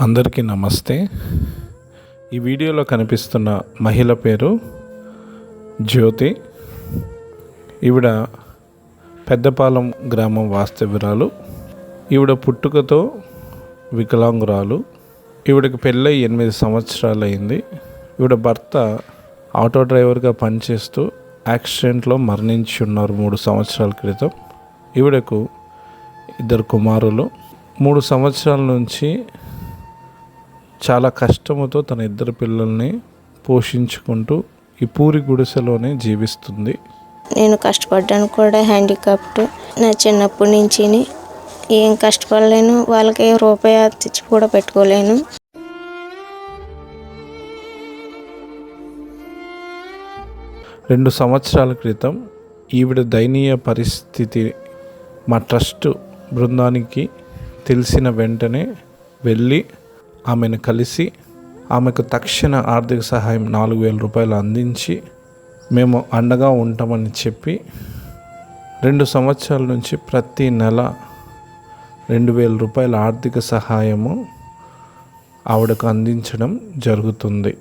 అందరికీ నమస్తే. ఈ వీడియోలో కనిపిస్తున్న మహిళ పేరు జ్యోతి. ఈవిడ పెద్దపాలెం గ్రామం వాస్తవ్యురాలు. ఈవిడ పుట్టుకతో వికలాంగురాలు. ఈవిడకి పెళ్ళై ఎనిమిది సంవత్సరాలు అయింది ఈవిడ భర్త ఆటో డ్రైవర్గా పనిచేస్తూ యాక్సిడెంట్లో మరణించి ఉన్నారు మూడు సంవత్సరాల క్రితం. ఈవిడకు ఇద్దరు కుమారులు. మూడు సంవత్సరాల నుంచి చాలా కష్టముతో తన ఇద్దరు పిల్లల్ని పోషించుకుంటూ ఈ పూరి గుడిసెలోనే జీవిస్తుంది. నేను కష్టపడ్డాను కూడా హ్యాండిక్యాప్ట్ నా చిన్నప్పటి నుంచి ఏం కష్టపడలేను వాళ్ళకి ఏ రూపాయి తెచ్చి కూడా పెట్టుకోలేను. రెండు సంవత్సరాల క్రితం ఈవిడ దయనీయ పరిస్థితి మా ట్రస్ట్ బృందానికి తెలిసిన వెంటనే వెళ్ళి ఆమెను కలిసి ఆమెకు తక్షణ ఆర్థిక సహాయం నాలుగు వేల రూపాయలు అందించి మేము అండగా ఉంటామని చెప్పి రెండు సంవత్సరాల నుంచి ప్రతి నెల రెండు వేల రూపాయల ఆర్థిక సహాయము ఆవిడకు అందించడం జరుగుతుంది.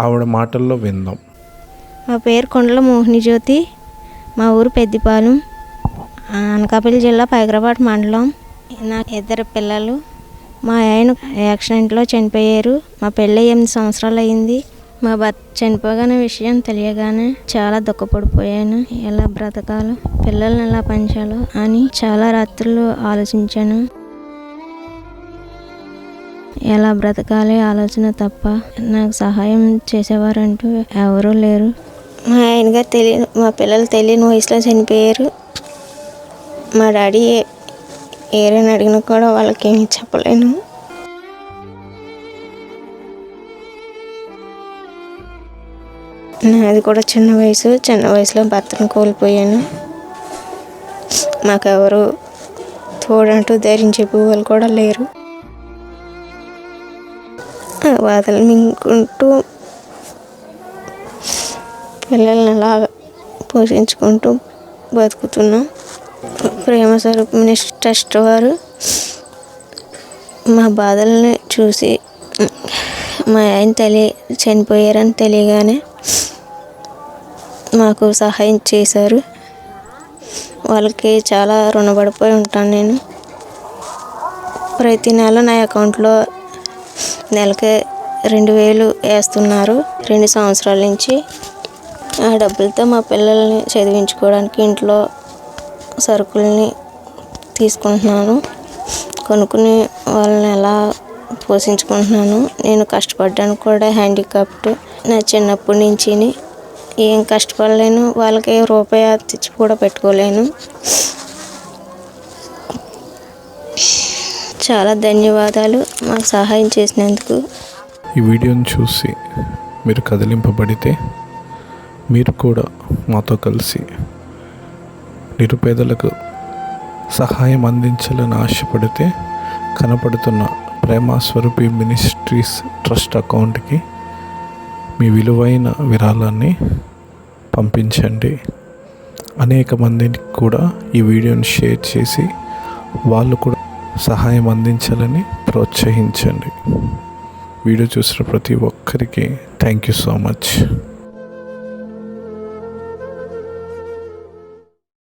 ఆవిడ మాటల్లో విందాం. మా పేరు కొండల మోహిని జ్యోతి. మా ఊరు పెద్దిపాలెం. అనకాపల్లి జిల్లా పైకరాబాద్ మండలం. నాకు ఇద్దరు పిల్లలు. మా ఆయన యాక్సిడెంట్లో చనిపోయారు. మా పెళ్ళి ఎనిమిది సంవత్సరాలు అయింది. మా భర్త చనిపోగానే విషయం తెలియగానే చాలా దుఃఖపడిపోయాను. ఎలా బ్రతకాలో పిల్లల్ని ఎలా పెంచాలో అని చాలా రాత్రులు ఆలోచించాను. ఎలా బ్రతకాలి ఆలోచన తప్ప నాకు సహాయం చేసేవారంటూ ఎవరూ లేరు. మా ఆయన గారు మా పిల్లలు తెలియని వయసులో చనిపోయారు. మా డాడీ ఏరైనా అడిగినా కూడా వాళ్ళకి ఏమీ చెప్పలేను. నాది కూడా చిన్న వయసు చిన్న వయసులో భర్తను కోల్పోయాను. మాకెవరు తోడంటూ ధైర్యం చెప్పేవాళ్ళు కూడా లేరు. ఆ బాధలు మింగుకుంటూ పిల్లల్ని అలా పోషించుకుంటూ బతుకుతున్నాం. ప్రేమ స్వరూప్ ట్రస్ట్ వారు మా బాధల్ని చూసి మా ఆయన తెలియ చనిపోయారని తెలియగానే మాకు సహాయం చేశారు. వాళ్ళకి చాలా రుణపడిపోయి ఉంటాను నేను. ప్రతి నెల నా అకౌంట్లో నెలకి రెండు వేలు వేస్తున్నారు. రెండు సంవత్సరాల నుంచి ఆ డబ్బులతో మా పిల్లల్ని చదివించుకోవడానికి ఇంట్లో సరుకుల్ని తీసుకుంటున్నాను. కొనుక్కుని వాళ్ళని ఎలా పోషించుకుంటున్నాను? నేను కష్టపడ్డాను కూడా హ్యాండిక్యాప్ట్ నా చిన్నప్పటి నుంచి ఏం కష్టపడలేను. వాళ్ళకి రూపాయి తెచ్చి కూడా పెట్టుకోలేను. చాలా ధన్యవాదాలు మాకు సహాయం చేసినందుకు. ఈ వీడియోని చూసి మీరు కదిలింపబడితే మీరు కూడా మాతో కలిసి నిరుపేదలకు సహాయం అందించాలని ఆశపడితే కనపడుతున్న ప్రేమ స్వరూపి మినిస్ట్రీస్ ట్రస్ట్ అకౌంట్కి మీ విలువైన విరాళాన్ని పంపించండి. అనేక మందికి కూడా ఈ వీడియోని షేర్ చేసి వాళ్ళు కూడా సహాయం అందించాలని ప్రోత్సహించండి. వీడియో చూసిన ప్రతి ఒక్కరికి థ్యాంక్ యూ సో మచ్.